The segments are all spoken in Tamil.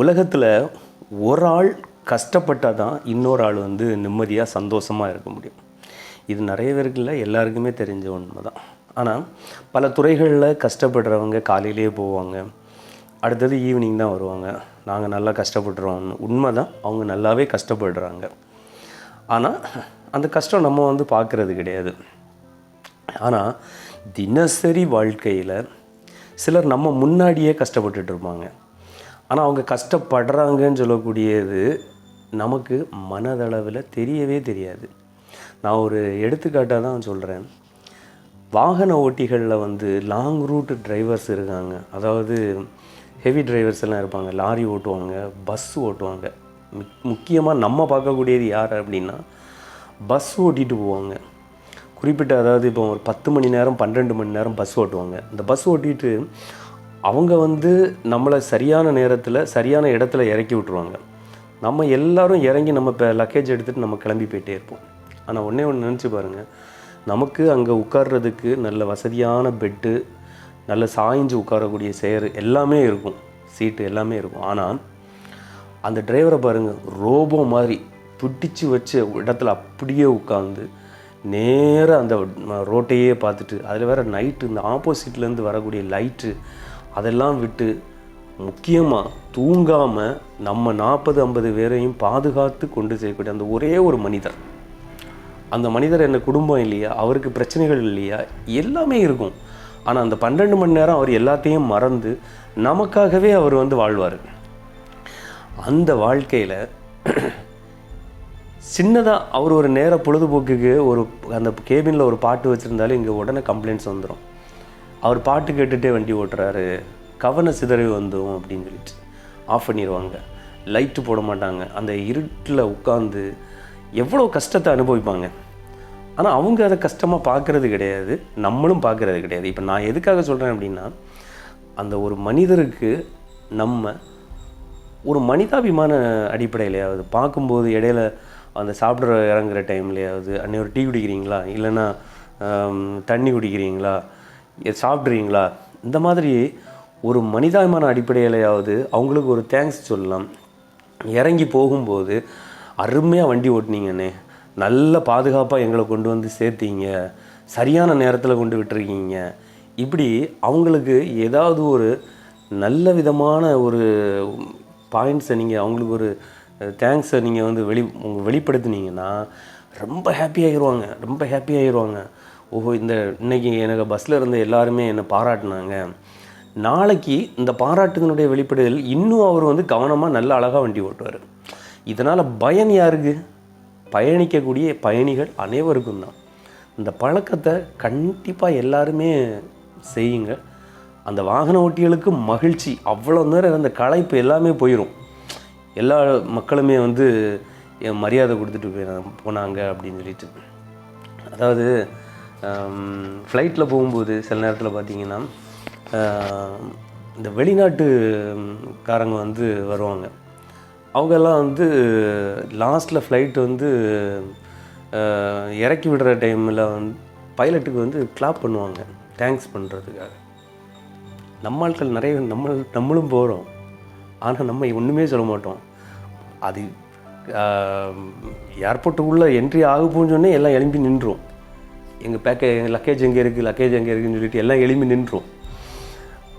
உலகத்தில் ஒரு ஆள் கஷ்டப்பட்டால் தான் இன்னொரு ஆள் வந்து நிம்மதியாக சந்தோஷமாக இருக்க முடியும். இது நிறைய பேருக்கு இல்லை எல்லாருக்குமே தெரிஞ்ச உண்மை தான். ஆனால் பல துறைகளில் கஷ்டப்படுறவங்க காலையிலேயே போவாங்க. அடுத்தது ஈவினிங் தான் வருவாங்க. நாங்கள் நல்லா கஷ்டப்படுறோம் உண்மை தான் அவங்க நல்லாவே கஷ்டப்படுறாங்க. ஆனால் அந்த கஷ்டம் நம்ம வந்து பார்க்குறது கிடையாது. ஆனால் தினசரி வாழ்க்கையில் சிலர் நம்ம முன்னாடியே கஷ்டப்பட்டுட்டு இருப்பாங்க. ஆனால் அவங்க கஷ்டப்படுறாங்கன்னு சொல்லக்கூடியது நமக்கு மனதளவில் தெரியவே தெரியாது. நான் ஒரு எடுத்துக்காட்டாக தான் சொல்கிறேன் வாகன ஓட்டிகளில் வந்து லாங் ரூட் டிரைவர்ஸ் இருக்காங்க. அதாவது ஹெவி டிரைவர்ஸ் எல்லாம் இருப்பாங்க. லாரி ஓட்டுவாங்க பஸ் ஓட்டுவாங்க. முக்கியமாக நம்ம பார்க்கக்கூடியது யார் அப்படின்னா பஸ் ஓட்டிட்டு போவாங்க. குறிப்பிட்ட அதாவது இப்போ ஒரு பத்து மணி நேரம் பன்னெண்டு மணி நேரம் பஸ் ஓட்டுவாங்க. இந்த பஸ் ஓட்டிட்டு அவங்க வந்து நம்மளை சரியான நேரத்தில் சரியான இடத்துல இறக்கி விட்ருவாங்க நம்ம எல்லாரும் இறங்கி நம்ம இப்போ லக்கேஜ் எடுத்துகிட்டு நம்ம கிளம்பி போயிட்டே இருப்போம். ஆனால் ஒன்றே ஒன்று நினச்சி பாருங்கள் நமக்கு அங்கே உட்கார்றதுக்கு நல்ல வசதியான பெட்டு நல்ல சாய்ஞ்சு உட்காரக்கூடிய சேர் எல்லாமே இருக்கும். சீட்டு எல்லாமே இருக்கும். ஆனால் அந்த டிரைவரை பாருங்கள் ரோபோ மாதிரி பிடிச்சு வச்ச இடத்துல அப்படியே உட்காந்து நேராக அந்த ரோட்டையே பார்த்துட்டு அதில் வேறு நைட்டு இந்த ஆப்போசிட்லேருந்து வரக்கூடிய லைட்டு அதெல்லாம் விட்டு முக்கியமாக தூங்காமல் நம்ம நாற்பது ஐம்பது பேரையும் பாதுகாத்து கொண்டு செய்யக்கூடிய அந்த ஒரே ஒரு மனிதர். அந்த மனிதர் என்ன குடும்பம் இல்லையா? அவருக்கு பிரச்சனைகள் இல்லையா? எல்லாமே இருக்கும். ஆனால் அந்த பன்னெண்டு மணி நேரம் அவர் எல்லாத்தையும் மறந்து நமக்காகவே அவர் வந்து வாழ்வார். அந்த வாழ்க்கையில் சின்னதாக அவர் ஒரு நேர பொழுதுபோக்குக்கு ஒரு அந்த கேபினில் ஒரு பாட்டு வச்சுருந்தாலும் இங்கே உடனே கம்ப்ளைண்ட்ஸ் வந்துடும் அவர் பாட்டு கேட்டுகிட்டே வண்டி ஓட்டுறாரு. கவன சிதறி வந்தோம் அப்படின்னு சொல்லிட்டு ஆஃப் பண்ணிடுவாங்க லைட்டு போட மாட்டாங்க. அந்த இருட்டில் உட்காந்து எவ்வளோ கஷ்டத்தை அனுபவிப்பாங்க. ஆனால் அவங்க அதை கஷ்டமாக பார்க்குறது கிடையாது. நம்மளும் பார்க்குறது கிடையாது. இப்போ நான் எதுக்காக சொல்கிறேன் அப்படின்னா அந்த ஒரு மனிதருக்கு நம்ம ஒரு மனிதாபிமான அடிப்படையிலையாவது பார்க்கும்போது இடையில அந்த சாப்பிட்ற இறங்குற டைம்லையாவது அன்னை ஒரு டீ குடிக்கிறீங்களா? இல்லைன்னா தண்ணி குடிக்கிறீங்களா? சாப்பிட்றீங்களா? இந்த மாதிரி ஒரு மனிதாபிமான அடிப்படையிலையாவது அவங்களுக்கு ஒரு தேங்க்ஸ் சொல்லலாம். இறங்கி போகும்போது அருமையாக வண்டி ஓட்டுனீங்கண்ணே. நல்ல பாதுகாப்பாக எங்களை கொண்டு வந்து சேர்த்தீங்க. சரியான நேரத்தில் கொண்டு விட்டுருக்கீங்க. இப்படி அவங்களுக்கு ஏதாவது ஒரு நல்ல விதமான ஒரு பாயிண்ட்ஸை நீங்கள் அவங்களுக்கு ஒரு தேங்க்ஸை நீங்கள் வந்து வெளி உங்கள் வெளிப்படுத்துனீங்கன்னா ரொம்ப ஹாப்பி ஆகிருவாங்க ரொம்ப ஹாப்பி ஆகிருவாங்க ஓஹோ இந்த இன்றைக்கி எனக்கு பஸ்ஸில் இருந்த எல்லாருமே என்னை பாராட்டினாங்க. நாளைக்கு இந்த பாராட்டுதனுடைய வெளிப்படுதல் இன்னும் அவர் வந்து கவனமாக நல்ல அழகாக வண்டி ஓட்டுவார். இதனால் பயன் யாருக்கு? பயணிக்கக்கூடிய பயணிகள் அனைவருக்கும் தான். இந்த பழக்கத்தை கண்டிப்பாக எல்லாருமே செய்யுங்க அந்த வாகன ஓட்டிகளுக்கு மகிழ்ச்சி. அவ்வளோ நேரம் அந்த களைப்பு எல்லாமே போயிடும் எல்லா மக்களுமே வந்து என் மரியாதை கொடுத்துட்டு போயிறாங்க போனாங்க அப்படின்னு சொல்லிட்டு. அதாவது ஃப்ளைட்டில் போகும்போது சில நேரத்தில் பார்த்தீங்கன்னா இந்த வெளிநாட்டு காரங்க வந்து வருவாங்க. அவங்கெல்லாம் வந்து லாஸ்ட்டில் ஃப்ளைட் வந்து இறக்கி விடுற டைமில் வந்து பைலட்டுக்கு வந்து கிளாப் பண்ணுவாங்க. தேங்க்ஸ் பண்ணுறதுக்காக நம்ம ஆட்கள் நிறைய நம்ம நம்மளும் போகிறோம் ஆனால் நம்ம ஒன்றுமே சொல்ல மாட்டோம். அது ஏர்போர்ட்டுக்குள்ளே என்ட்ரி ஆக போன்னு சொன்னே எல்லாம் எழும்பி நின்றோம் எங்கள் பேக்கே எங்கள் லக்கேஜ் எங்கே இருக்குது லக்கேஜ் எங்கே இருக்குன்னு சொல்லிட்டு எல்லாம் எளிமை நின்றோம்.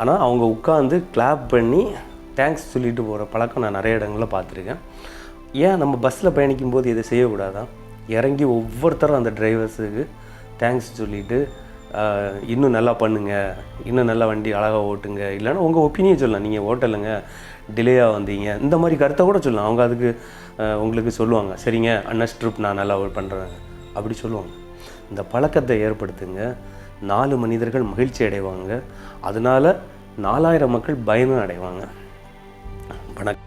ஆனால் அவங்க உட்காந்து கிளாப் பண்ணி தேங்க்ஸ் சொல்லிட்டு போகிற பழக்கம் நான் நிறைய இடங்களில் பார்த்துருக்கேன். ஏன் நம்ம பஸ்ஸில் பயணிக்கும் போது இதை செய்யக்கூடாதா? இறங்கி ஒவ்வொருத்தரும் அந்த டிரைவர்ஸுக்கு தேங்க்ஸ் சொல்லிவிட்டு இன்னும் நல்லா பண்ணுங்கள் இன்னும் நல்லா வண்டி அழகாக ஓட்டுங்க. இல்லைன்னா உங்கள் ஒப்பீனியன் சொல்லலாம். நீங்கள் ஓட்டலைங்க. டிலேயாக வந்தீங்க. இந்த மாதிரி கருத்தை கூட சொல்லலாம். அவங்க அதுக்கு உங்களுக்கு சொல்லுவாங்க. சரிங்க அன்னஸ் ட்ரிப் நான் நல்லா பண்ணுறேன் அப்படி சொல்லுவாங்க. இந்த பழக்கத்தை ஏற்படுத்துங்க. நாலு மனிதர்கள் மகிழ்ச்சி அடைவாங்க. அதனால் நாலாயிரம் மக்கள் பயனும் அடைவாங்க. வணக்கம்.